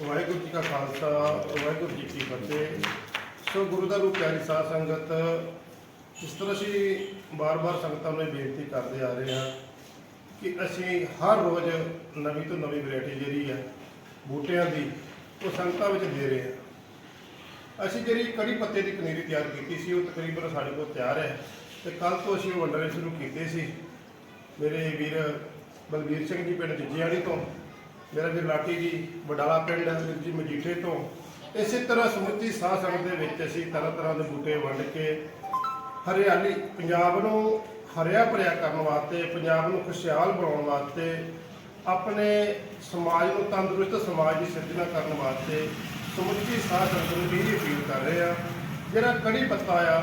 ਵਾਹਿਗੁਰੂ ਜੀ ਕਾ ਖਾਲਸਾ, ਵਾਹਿਗੁਰੂ ਜੀ ਕੀ ਫਤਿਹ। ਸੋ ਗੁਰੂ ਦਾ ਰੂਪ ਪਿਆਰੀ ਸਾਧ ਸੰਗਤ, ਇਸ ਤਰ੍ਹਾਂ ਅਸੀਂ ਬਾਰ-ਬਾਰ ਸੰਗਤਾਂ ਨੂੰ ਇਹ ਬੇਨਤੀ ਕਰਦੇ ਆ ਰਹੇ ਹਾਂ ਕਿ ਅਸੀਂ ਹਰ ਰੋਜ਼ ਨਵੀਂ ਤੋਂ ਨਵੀਂ ਵੈਰਾਈਟੀ ਜਿਹੜੀ ਹੈ ਬੂਟਿਆਂ ਦੀ, ਉਹ ਸੰਗਤਾਂ ਵਿੱਚ ਦੇ ਰਹੇ ਹਾਂ। ਅਸੀਂ ਜਿਹੜੀ ਕੜੀ ਪੱਤੇ ਦੀ ਪਨੀਰੀ ਤਿਆਰ ਕੀਤੀ ਸੀ, ਉਹ ਤਕਰੀਬਨ ਸਾਡੇ ਕੋਲ ਤਿਆਰ ਹੈ ਤੇ ਕੱਲ ਤੋਂ ਅਸੀਂ ਉਹ ਵੰਡਣੇ ਸ਼ੁਰੂ ਕੀਤੇ ਸੀ। ਮੇਰੇ ਵੀਰ ਬਲਬੀਰ ਸਿੰਘ ਜੀ ਪਿੰਡ ਜੱਜੀਆੜੀ ਤੋਂ ਮੇਰਾ ਵੀਰ ਲਾਟੀ ਜੀ, ਵਡਾਲਾ ਪਿੰਡ ਵੀਰ ਜੀ ਮਜੀਠੇ ਤੋਂ। ਇਸੇ ਤਰ੍ਹਾਂ ਸਮੁੱਚੀ ਸਾਹ ਸੰਗਤ ਦੇ ਵਿੱਚ ਅਸੀਂ ਤਰ੍ਹਾਂ ਤਰ੍ਹਾਂ ਦੇ ਬੂਟੇ ਵੰਡ ਕੇ ਹਰਿਆਲੀ, ਪੰਜਾਬ ਨੂੰ ਹਰਿਆ ਭਰਿਆ ਕਰਨ ਵਾਸਤੇ, ਪੰਜਾਬ ਨੂੰ ਖੁਸ਼ਹਾਲ ਬਣਾਉਣ ਵਾਸਤੇ, ਆਪਣੇ ਸਮਾਜ ਨੂੰ ਤੰਦਰੁਸਤ ਸਮਾਜ ਦੀ ਸਿਰਜਣਾ ਕਰਨ ਵਾਸਤੇ ਸਮੁੱਚੀ ਸਾਹ ਸੰਗਤ ਨੂੰ ਇਹ ਅਪੀਲ ਕਰ ਰਹੇ ਆ ਜਿਹੜਾ ਕੜੀ ਪੱਤਾ ਆ,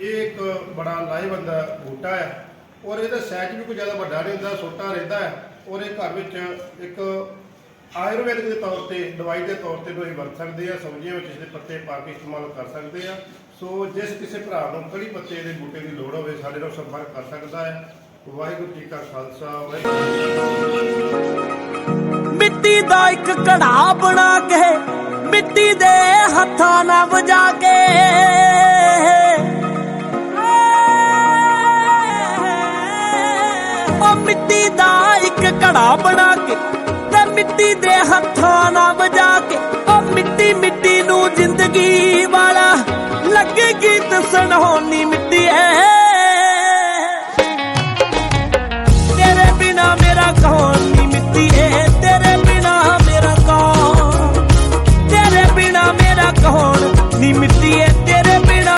ਇਹ ਇੱਕ ਬੜਾ ਲਾਹੇਵੰਦ ਬੂਟਾ ਆ। ਔਰ ਇਹਦਾ ਸਾਈਜ਼ ਵੀ ਕੋਈ ਜ਼ਿਆਦਾ ਵੱਡਾ ਨਹੀਂ ਹੁੰਦਾ, ਛੋਟਾ ਰਹਿੰਦਾ ਹੈ। ਔਰ ਇਹ ਘਰ ਵਿੱਚ ਇੱਕ ਆਯੁਰਵੈਦਿਕ ਦੇ ਤੌਰ ਤੇ, ਦਵਾਈ ਦੇ ਤੌਰ ਤੇ ਨੂੰ ਵਰਤ ਸਕਦੇ ਆ, ਸਬਜ਼ੀਆਂ ਵਿੱਚ ਇਸਦੇ ਪੱਤੇ ਪਾ ਕੇ ਇਸਤੇਮਾਲ ਕਰ ਸਕਦੇ ਆ। ਸੋ ਜਿਸ ਕਿਸੇ ਭਰਾ ਨੂੰ ਕੜੀ ਪੱਤੇ ਦੇ ਬੂਟੇ ਦੀ ਲੋੜ ਹੋਵੇ, ਸਾਡੇ ਨਾਲ ਸੰਪਰਕ ਕਰ ਸਕਦਾ ਹੈ। ਵਾਹਿਗੁਰੂ ਜੀ ਕਾ ਖਾਲਸਾ, ਵਾਹਿਗੁਰੂ ਮਿੱਟੀ ਦਾ ਇੱਕ ਘੜਾ ਬਣਾ ਕੇ, ਮਿੱਟੀ ਦੇ ਹੱਥਾਂ ਨਾਲ ਵਜਾ ਕੇ ਦੇ ਹੱਥਾਂ ਵਜਾ ਕੇ ਉਹ ਮਿੱਟੀ ਮਿੱਟੀ ਨੂੰ ਜ਼ਿੰਦਗੀ ਵਾਲਾ ਲੱਗੇ ਗੀਤ ਸੁਣਾਉਣੀ ਮਿੱਟੀ